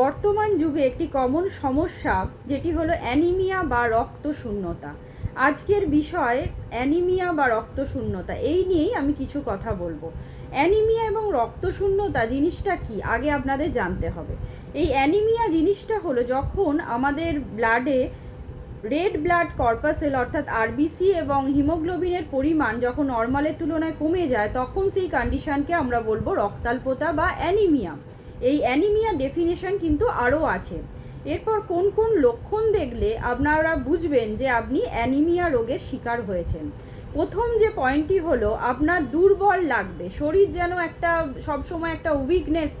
বর্তমান যুগে একটি কমন সমস্যা, যেটি হলো অ্যানিমিয়া বা রক্তশূন্যতা। আজকের বিষয় অ্যানিমিয়া বা রক্তশূন্যতা, এই নিয়েই আমি কিছু কথা বলব। অ্যানিমিয়া এবং রক্তশূন্যতা জিনিসটা কি, আগে আপনাদের জানতে হবে। এই অ্যানিমিয়া জিনিসটা হলো যখন আমাদের ব্লাডে রেড ব্লাড কর্পাসেল অর্থাৎ আরবিসি এবং হিমোগ্লোবিনের পরিমাণ যখন নর্মালের তুলনায় কমে যায়, তখন সেই কন্ডিশনকে আমরা বলব রক্তাল্পতা বা অ্যানিমিয়া এই অ্যানিমিয়া ডেফিনেশন কিন্তু আরও আছে। এরপর কোন কোন লক্ষণ দেখলে আপনারা বুঝবেন যে আপনি অ্যানিমিয়া রোগের শিকার হয়েছেন। প্রথম যে পয়েন্টটি হলো, আপনার দুর্বল লাগবে, শরীর যেন একটা সবসময় একটা উইকনেস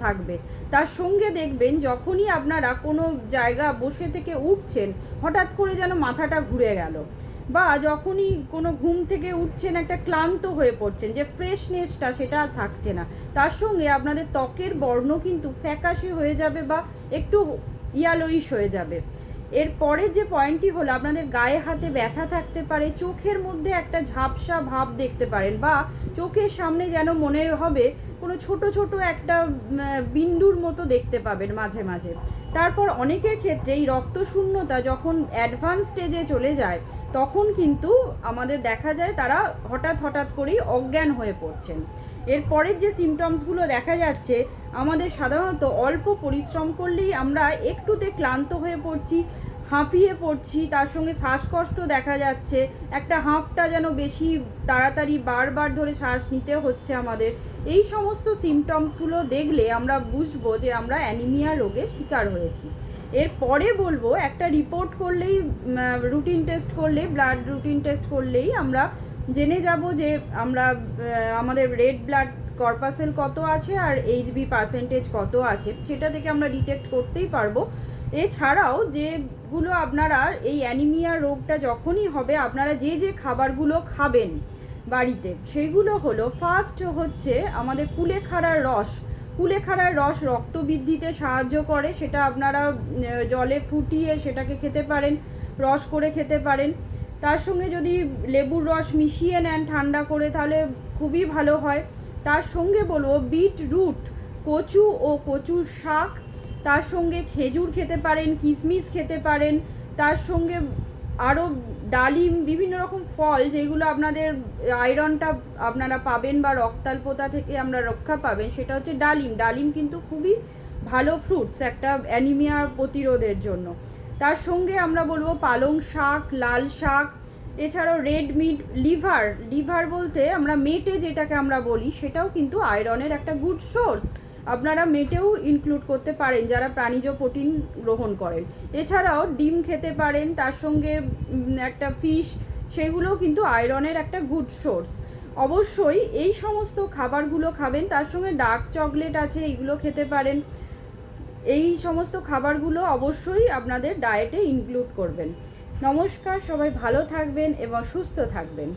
থাকবে। তার সঙ্গে দেখবেন যখনই আপনারা কোনো জায়গা বসে থেকে উঠছেন, হঠাৎ করে যেন মাথাটা ঘুরে গেল। বা যখনই কোনো ঘুম থেকে উঠছেন একটা ক্লান্ত হয়ে পড়ছেন, যে ফ্রেশনেসটা সেটা থাকছে না। তার সঙ্গে আপনাদের ত্বকের বর্ণ কিন্তু ফ্যাকাশে হয়ে যাবে বা একটু ইয়ালোইশ হয়ে যাবে। এর পরের যে পয়েন্টটি হলো, আপনাদের গায়ে হাতে ব্যথা থাকতে পারে, চোখের মধ্যে একটা ঝাপসা ভাব দেখতে পারেন বা চোখের সামনে যেন মনে হবে কোনো ছোট ছোট একটা বিন্দুর মতো দেখতে পাবেন মাঝে মাঝে। তারপর অনেকের ক্ষেত্রে এই রক্তশূন্যতা যখন অ্যাডভান্স স্টেজে চলে যায়, তখন কিন্তু আমাদের দেখা যায় তারা হঠাৎ হঠাৎ করেই অজ্ঞান হয়ে পড়ছেন। এর পরের যে সিমটমসগুলো দেখা যাচ্ছে, আমাদের সাধারণত অল্প পরিশ্রম করলেই আমরা একটুতে ক্লান্ত হয়ে পড়ছি, হাঁপিয়ে পড়ছি, তার সঙ্গে শ্বাসকষ্ট দেখা যাচ্ছে, একটা হাঁফটা যেন বেশি তাড়াতাড়ি বারবার ধরে শ্বাস নিতে হচ্ছে আমাদের। এই সমস্ত সিমটমসগুলো দেখলে আমরা বুঝব যে আমরা অ্যানিমিয়া রোগের শিকার হয়েছি। এর পরে বলব, একটা রিপোর্ট করলেই রুটিন টেস্ট করলেই ব্লাড রুটিন টেস্ট করলেই আমরা জেনে যাব যে আমরা আমাদের রেড ব্লাড কর্পাসেল কত আছে আর এইচবি পার্সেন্টেজ কত আছে, সেটা থেকে আমরা ডিটেক্ট করতেই পারব। এছাড়াও যেগুলো আপনারা, এই অ্যানিমিয়া রোগটা যখনই হবে, আপনারা যে যে খাবারগুলো খাবেন বাড়িতে, সেগুলো হলো, ফার্স্ট হচ্ছে আমাদের কুলেখাড়ার রস। কুলেখাড়ার রস রক্ত বৃদ্ধিতে সাহায্য করে, সেটা আপনারা জলে ফুটিয়ে সেটাকে খেতে পারেন, রস করে খেতে পারেন। তার সঙ্গে যদি লেবুর রস মিশিয়ে নেন ঠান্ডা করে, তাহলে খুবই ভালো হয়। তার সঙ্গে বলব বিট রুট কচু ও কচুর শাক। তার সঙ্গে খেজুর খেতে পারেন কিশমিশ খেতে পারেন। তার সঙ্গে আরও ডালিম, বিভিন্ন রকম ফল, যেগুলো আপনাদের আয়রনটা আপনারা পাবেন বা রক্তাল্পতা থেকে আমরা রক্ষা পাবেন, সেটা হচ্ছে ডালিম। ডালিম কিন্তু খুবই ভালো ফ্রুটস একটা অ্যানিমিয়া প্রতিরোধের জন্য। তার সঙ্গে আমরা বলব পালং শাক, লাল শাক, এছাড়াও রেড মিট লিভার লিভার বলতে আমরা মেটে যেটাকে আমরা বলি, সেটাও কিন্তু আয়রনের একটা গুড সোর্স আপনারা মেটেও ইনক্লুড করতে পারেন যারা প্রাণীজ প্রোটিন গ্রহণ করেন। এছাড়াও ডিম খেতে পারেন, তার সঙ্গে একটা ফিশ সেগুলোও কিন্তু আয়রনের একটা গুড সোর্স অবশ্যই এই সমস্ত খাবারগুলো খাবেন, তার সঙ্গে ডার্ক চকলেট আছে এইগুলো খেতে পারেন। এই সমস্ত খাবারগুলো অবশ্যই আপনাদের ডায়েটে ইনক্লুড করবেন। নমস্কার, সবাই ভালো থাকবেন এবং সুস্থ থাকবেন।